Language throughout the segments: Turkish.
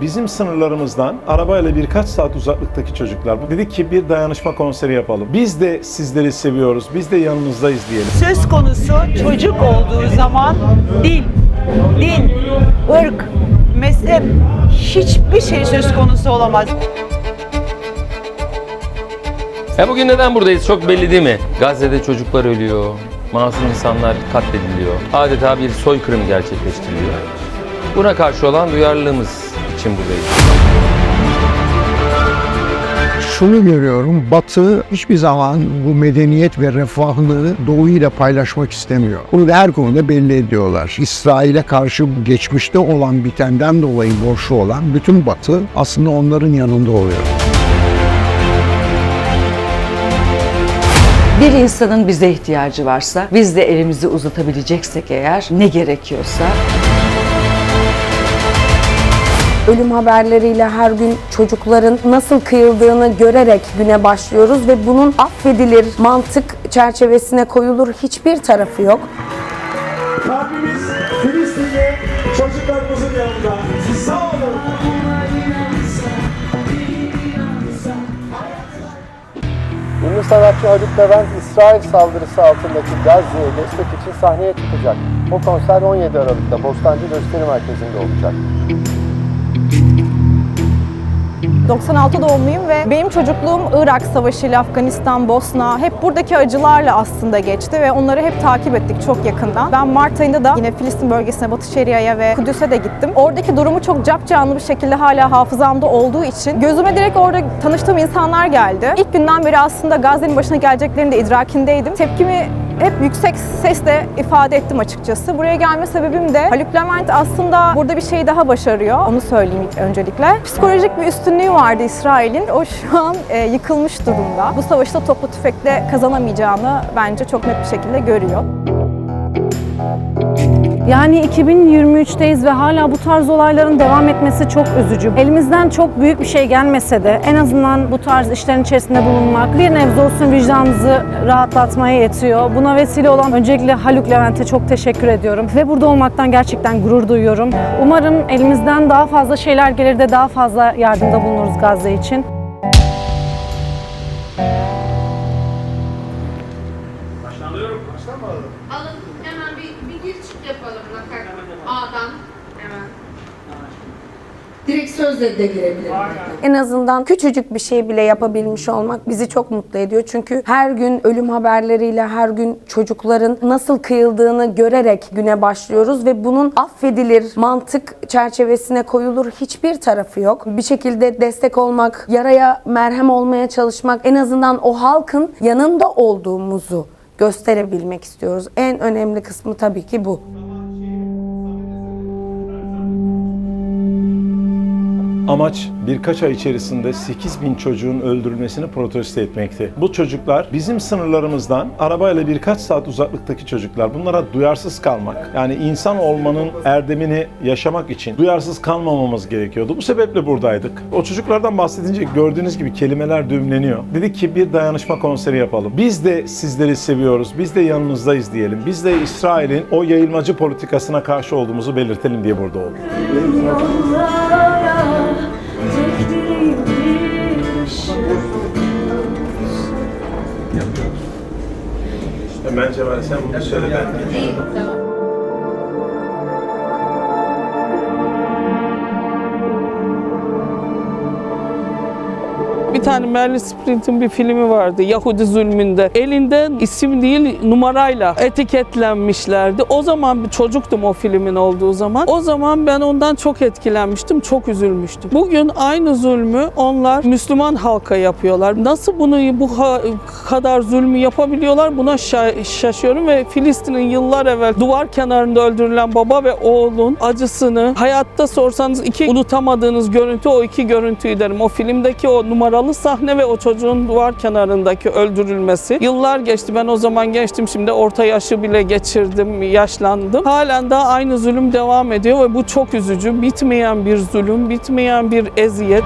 bizim sınırlarımızdan arabayla birkaç saat uzaklıktaki çocuklar dedik ki bir dayanışma konseri yapalım. Biz de sizleri seviyoruz, biz de yanınızdayız diyelim. söz konusu çocuk olduğu zaman din, din, ırk, mezhep hiçbir şey söz konusu olamaz. Ya bugün neden buradayız çok belli değil mi? Gazze'de çocuklar ölüyor, masum insanlar katlediliyor. Adeta bir soykırım gerçekleştiriliyor. Buna karşı olan duyarlılığımız için buradayız. Şunu görüyorum, Batı hiçbir zaman bu medeniyet ve refahını Doğu ile paylaşmak istemiyor. Bunu da her konuda belli ediyorlar. İsrail'e karşı geçmişte olan bitenden dolayı borçlu olan bütün Batı aslında onların yanında oluyor. Bir insanın bize ihtiyacı varsa, biz de elimizi uzatabileceksek eğer ne gerekiyorsa Ölüm haberleriyle her gün çocukların nasıl kıyıldığını görerek güne başlıyoruz ve bunun affedilir mantık çerçevesine koyulur hiçbir tarafı yok. Rabbimiz Filistin'de çocuklarımızın yanında. Sağ olun. Ünlü sanatçı Haluk Levent, İsrail saldırısı altındaki Gazze'ye destek için sahneye çıkacak. O konser 17 Aralık'ta Bostancı Gösteri Merkezi'nde olacak. 96 doğumluyum ve benim çocukluğum Irak Savaşı ile Afganistan, Bosna hep buradaki acılarla aslında geçti ve onları hep takip ettik çok yakından. Ben Mart ayında da yine Filistin bölgesine, Batı Şeria'ya ve Kudüs'e de gittim. Oradaki durumu çok capcanlı bir şekilde hala hafızamda olduğu için gözüme direkt orada tanıştığım insanlar geldi. İlk günden beri aslında Gazze'nin başına geleceklerinin de idrakindeydim. Tepkimi hep yüksek sesle ifade ettim açıkçası. Buraya gelme sebebim de Haluk Levent aslında burada bir şey daha başarıyor. Onu söyleyeyim öncelikle. Psikolojik bir üstünlüğü vardı İsrail'in. O şu an e, yıkılmış durumda. Bu savaşta toplu tüfekle kazanamayacağını bence çok net bir şekilde görüyor. Yani 2023'teyiz ve hala bu tarz olayların devam etmesi çok üzücü. Elimizden çok büyük bir şey gelmese de en azından bu tarz işlerin içerisinde bulunmak bir nebze olsun vicdanımızı rahatlatmaya yetiyor. Buna vesile olan öncelikle Haluk Levent'e çok teşekkür ediyorum ve burada olmaktan gerçekten gurur duyuyorum. Umarım elimizden daha fazla şeyler gelir de daha fazla yardımda bulunuruz Gazze için. Yapalım nakak. A'dan hemen. Direkt sözle de girebilirim. En azından küçücük bir şey bile yapabilmiş olmak bizi çok mutlu ediyor. Çünkü her gün ölüm haberleriyle her gün çocukların nasıl kıyıldığını görerek güne başlıyoruz ve bunun affedilir mantık çerçevesine koyulur hiçbir tarafı yok. Bir şekilde destek olmak, yaraya merhem olmaya çalışmak, en azından o halkın yanında olduğumuzu gösterebilmek istiyoruz. En önemli kısmı tabii ki bu. Amaç birkaç ay içerisinde 8 bin çocuğun öldürülmesini protesto etmekti. Bu çocuklar bizim sınırlarımızdan arabayla birkaç saat uzaklıktaki çocuklar. Bunlara duyarsız kalmak, yani insan olmanın erdemini yaşamak için duyarsız kalmamamız gerekiyordu. Bu sebeple buradaydık. O çocuklardan bahsedince gördüğünüz gibi kelimeler düğümleniyor. Dedik ki bir dayanışma konseri yapalım. Biz de sizleri seviyoruz, biz de yanınızdayız diyelim. Biz de İsrail'in o yayılmacı politikasına karşı olduğumuzu belirtelim diye burada olduk. Hemen Cemal sen bunu söyle ben Tane Merle Sprint'in bir filmi vardı Yahudi zulmünde. Elinde isim değil numarayla etiketlenmişlerdi. O zaman bir çocuktum o filmin olduğu zaman. O zaman ben ondan çok etkilenmiştim, çok üzülmüştüm. Bugün aynı zulmü onlar Müslüman halka yapıyorlar. Nasıl bunu bu kadar zulmü yapabiliyorlar buna şa- şaşıyorum ve Filistin'in yıllar evvel duvar kenarında öldürülen baba ve oğlun acısını hayatta sorsanız iki unutamadığınız görüntü o iki görüntüyü derim. O filmdeki o numaralı sahne ve o çocuğun duvar kenarındaki öldürülmesi. Yıllar geçti ben o zaman gençtim şimdi orta yaşı bile geçirdim, yaşlandım. Halen daha aynı zulüm devam ediyor ve bu çok üzücü. Bitmeyen bir zulüm, bitmeyen bir eziyet.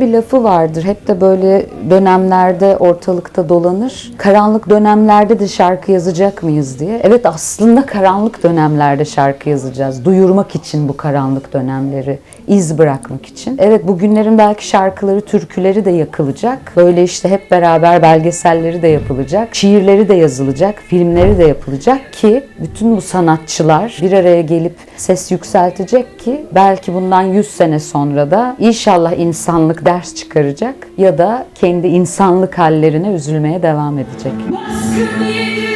Bir lafı vardır. Hep de böyle dönemlerde ortalıkta dolanır. Karanlık dönemlerde de şarkı yazacak mıyız diye. Evet aslında karanlık dönemlerde şarkı yazacağız. Duyurmak için bu karanlık dönemleri, iz bırakmak için. Evet bugünlerin belki şarkıları, türküleri de yakılacak. Böyle işte hep beraber belgeselleri de yapılacak. Şiirleri de yazılacak, filmleri de yapılacak ki bütün bu sanatçılar bir araya gelip ses yükseltecek ki belki bundan 100 sene sonra da inşallah insanlık ders çıkaracak ya da kendi insanlık hallerine üzülmeye devam edecek. Gün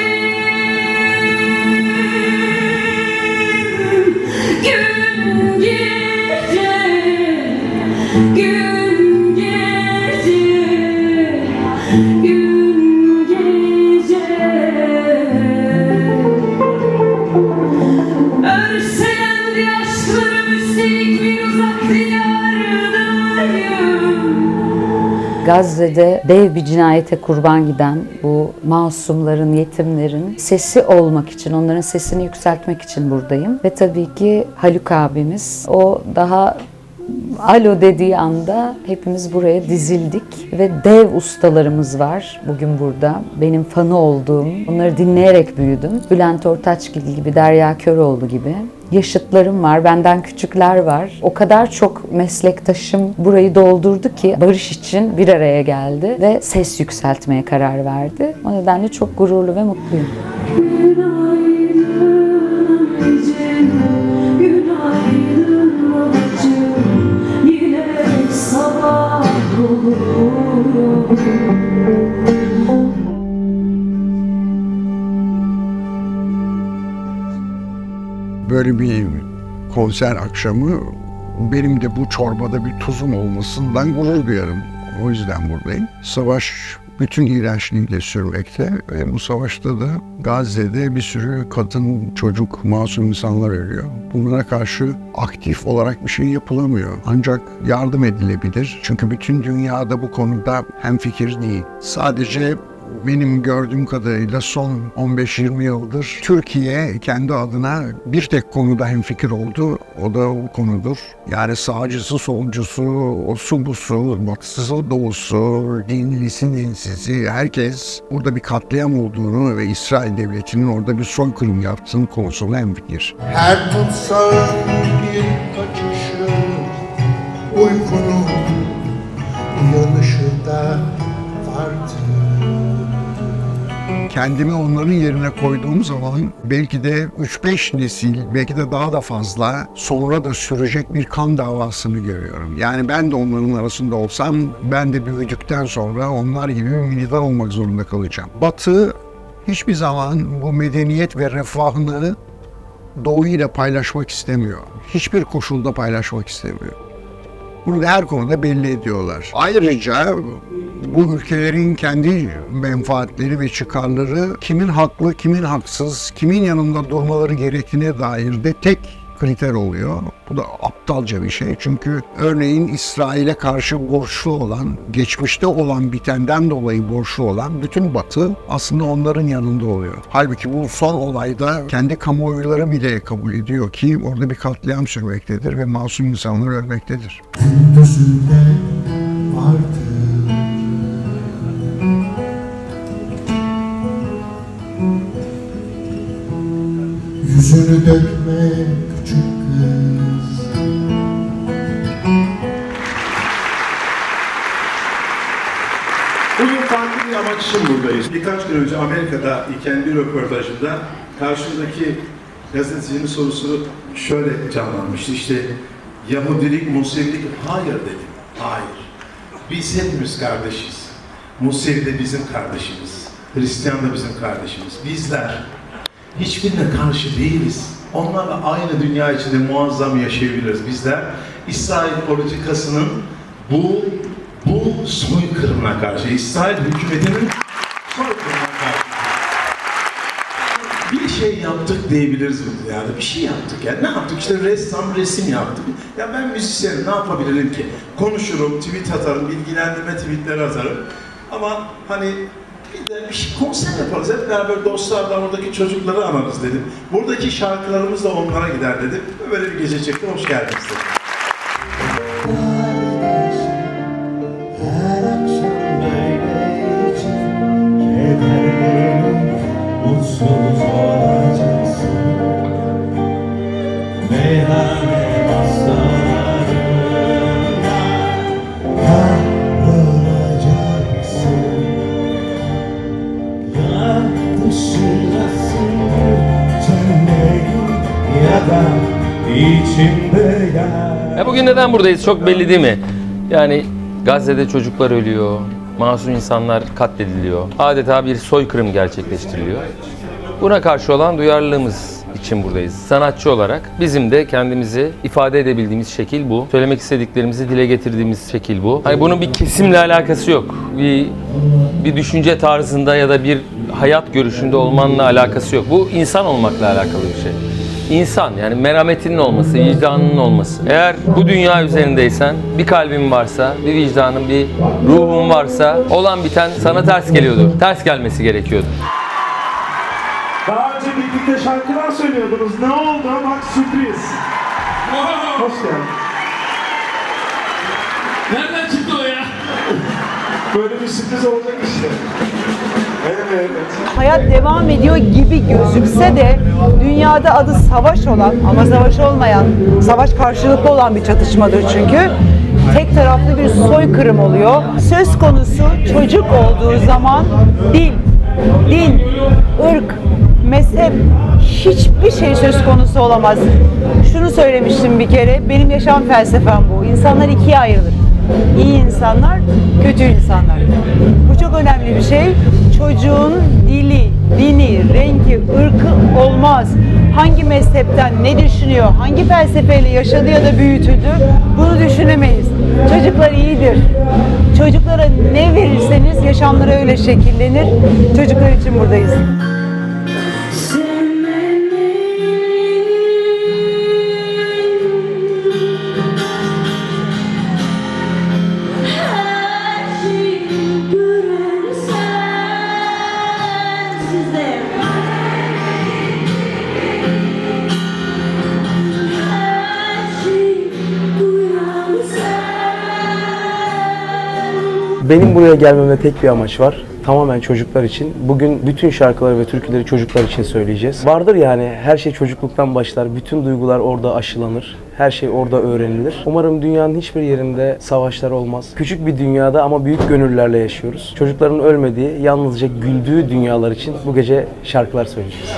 Gazze'de dev bir cinayete kurban giden bu masumların, yetimlerin sesi olmak için, onların sesini yükseltmek için buradayım. Ve tabii ki Haluk abimiz o daha alo dediği anda hepimiz buraya dizildik ve dev ustalarımız var bugün burada. Benim fanı olduğum, onları dinleyerek büyüdüm. Bülent Ortaçgil gibi, Derya Köroğlu gibi. Yaşıtlarım var, benden küçükler var. O kadar çok meslektaşım burayı doldurdu ki barış için bir araya geldi ve ses yükseltmeye karar verdi. O nedenle çok gururlu ve mutluyum. Günaydın Böyle bir konser akşamı benim de bu çorbada bir tuzum olmasından gurur duyarım. O yüzden buradayım. Savaş bütün iğrençliğiyle sürmekte ve bu savaşta da Gazze'de bir sürü kadın, çocuk, masum insanlar ölüyor. Bunlara karşı aktif olarak bir şey yapılamıyor. Ancak yardım edilebilir. Çünkü bütün dünyada bu konuda hemfikir değil. Sadece benim gördüğüm kadarıyla son 15-20 yıldır Türkiye kendi adına bir tek konuda hemfikir oldu. O da o konudur. Yani sağcısı, solcusu, osu busu, batısı, doğusu, dinlisi, dinsizi herkes burada bir katliam olduğunu ve İsrail devletinin orada bir soykırım yaptığını konusunda hemfikir. Her tutsağın bir kaçışı Uykunun kendimi onların yerine koyduğum zaman belki de 3-5 nesil, belki de daha da fazla sonra da sürecek bir kan davasını görüyorum. Yani ben de onların arasında olsam ben de büyüdükten sonra onlar gibi bir militan olmak zorunda kalacağım. Batı hiçbir zaman bu medeniyet ve refahını Doğu ile paylaşmak istemiyor. Hiçbir koşulda paylaşmak istemiyor. Bunu da her konuda belli ediyorlar. Ayrıca bu ülkelerin kendi menfaatleri ve çıkarları kimin haklı, kimin haksız, kimin yanında durmaları gerektiğine dair de tek kriter oluyor. Bu da aptalca bir şey. Çünkü örneğin İsrail'e karşı borçlu olan, geçmişte olan bitenden dolayı borçlu olan bütün Batı aslında onların yanında oluyor. Halbuki bu son olayda kendi kamuoyları bile kabul ediyor ki orada bir katliam sürmektedir ve masum insanlar ölmektedir. Yüzünü dökme Bugün farklı bir amaç için buradayız. Birkaç gün önce Amerika'da iken bir röportajında karşımdaki gazetecinin sorusu şöyle canlanmıştı. İşte Yahudilik, Musevilik, hayır dedim. Hayır. Biz hepimiz kardeşiz. Musevi de bizim kardeşimiz. Hristiyan da bizim kardeşimiz. Bizler hiçbirine karşı değiliz. Onlarla aynı dünya içinde muazzam yaşayabiliriz. Bizler İsrail politikasının bu bu soykırımına karşı, İsrail hükümetinin soykırımına karşı. Bir şey yaptık diyebiliriz bu yani. Bir şey yaptık. Yani ne yaptık? İşte ressam resim yaptık. Ya ben müzisyenim ne yapabilirim ki? Konuşurum tweet atarım bilgilendirme tweetleri atarım. Ama hani bir de bir şey, konser yaparız. Hep beraber dostlarla oradaki çocukları anarız dedim. Buradaki şarkılarımız da onlara gider dedim. Böyle bir gece çektim hoş geldiniz dedim. Buradayız çok belli değil mi? Yani Gazze'de çocuklar ölüyor, masum insanlar katlediliyor. Adeta bir soykırım gerçekleştiriliyor. Buna karşı olan duyarlılığımız için buradayız. Sanatçı olarak bizim de kendimizi ifade edebildiğimiz şekil bu. Söylemek istediklerimizi dile getirdiğimiz şekil bu. Hani bunun bir kesimle alakası yok. Bir bir düşünce tarzında ya da bir hayat görüşünde olmanla alakası yok. Bu insan olmakla alakalı bir şey. İnsan yani merhametinin olması, vicdanının olması. Eğer bu dünya üzerindeysen, bir kalbin varsa, bir vicdanın, bir ruhun varsa olan biten sana ters geliyordur. Ters gelmesi gerekiyordur. Daha önce birlikte şarkılar söylüyordunuz. Ne oldu? Bak sürpriz. Hoş geldin. Nereden çıktı o ya? Böyle bir sürpriz olacak işte. Hayat devam ediyor gibi gözükse de dünyada adı savaş olan ama savaş olmayan, savaş karşılıklı olan bir çatışmadır çünkü. Tek taraflı bir soykırım oluyor. Söz konusu çocuk olduğu zaman dil, din, ırk, mezhep hiçbir şey söz konusu olamaz. Şunu söylemiştim bir kere, benim yaşam felsefem bu. İnsanlar ikiye ayrılır. İyi insanlar, kötü insanlar. Bu çok önemli bir şey. Çocuğun dili, dini, rengi, ırkı olmaz. Hangi mezhepten ne düşünüyor, hangi felsefeyle yaşadı ya da büyütüldü bunu düşünemeyiz. Çocuklar iyidir. Çocuklara ne verirseniz yaşamları öyle şekillenir. Çocuklar için buradayız. Benim buraya gelmeme tek bir amaç var. Tamamen çocuklar için. Bugün bütün şarkıları ve türküleri çocuklar için söyleyeceğiz. Vardır yani her şey çocukluktan başlar. Bütün duygular orada aşılanır. Her şey orada öğrenilir. Umarım dünyanın hiçbir yerinde savaşlar olmaz. Küçük bir dünyada ama büyük gönüllerle yaşıyoruz. Çocukların ölmediği, yalnızca güldüğü dünyalar için bu gece şarkılar söyleyeceğiz.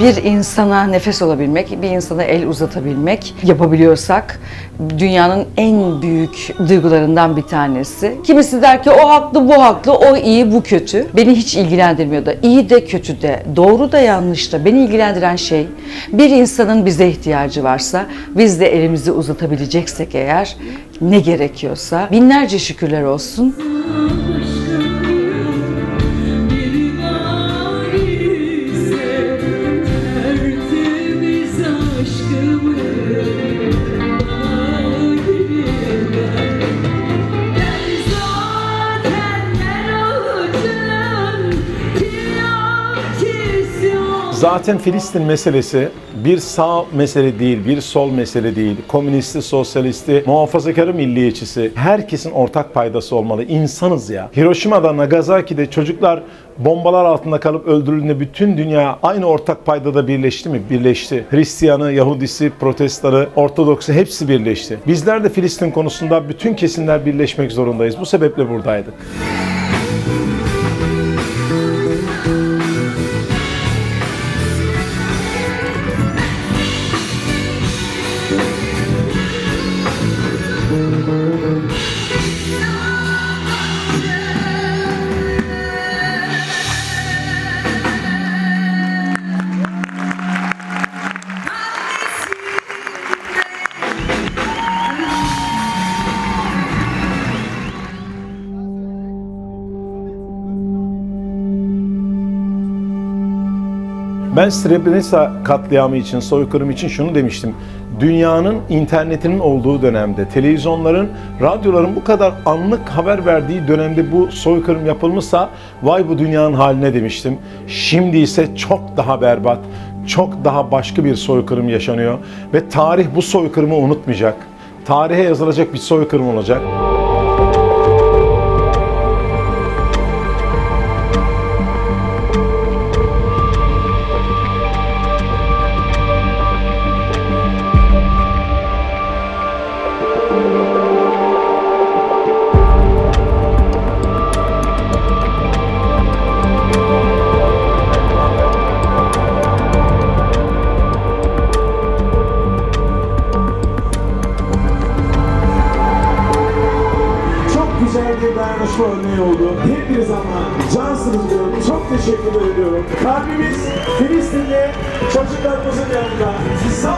Bir insana nefes olabilmek, bir insana el uzatabilmek yapabiliyorsak dünyanın en büyük duygularından bir tanesi. Kimisi der ki o haklı, bu haklı, o iyi, bu kötü. Beni hiç ilgilendirmiyor da iyi de kötü de, doğru da yanlış da beni ilgilendiren şey bir insanın bize ihtiyacı varsa biz de elimizi uzatabileceksek eğer ne gerekiyorsa binlerce şükürler olsun. Zaten Filistin meselesi bir sağ mesele değil, bir sol mesele değil. Komünisti, sosyalisti, muhafazakarı, milliyetçisi. Herkesin ortak paydası olmalı. İnsanız ya. Hiroşima'da, Nagasaki'de çocuklar bombalar altında kalıp öldürüldüğünde bütün dünya aynı ortak paydada birleşti mi? Birleşti. Hristiyanı, Yahudisi, Protestarı, Ortodoksu hepsi birleşti. Bizler de Filistin konusunda bütün kesimler birleşmek zorundayız. Bu sebeple buradaydık. Ben Srebrenica katliamı için, soykırım için şunu demiştim. Dünyanın internetinin olduğu dönemde, televizyonların, radyoların bu kadar anlık haber verdiği dönemde bu soykırım yapılmışsa vay bu dünyanın haline demiştim. Şimdi ise çok daha berbat, çok daha başka bir soykırım yaşanıyor ve tarih bu soykırımı unutmayacak. Tarihe yazılacak bir soykırım olacak. Örneği oldu. Hepiniz ama cansınız diyorum. Çok teşekkür ediyorum. Kalbimiz Filistinli çocuklarımızın yanında. Sağ.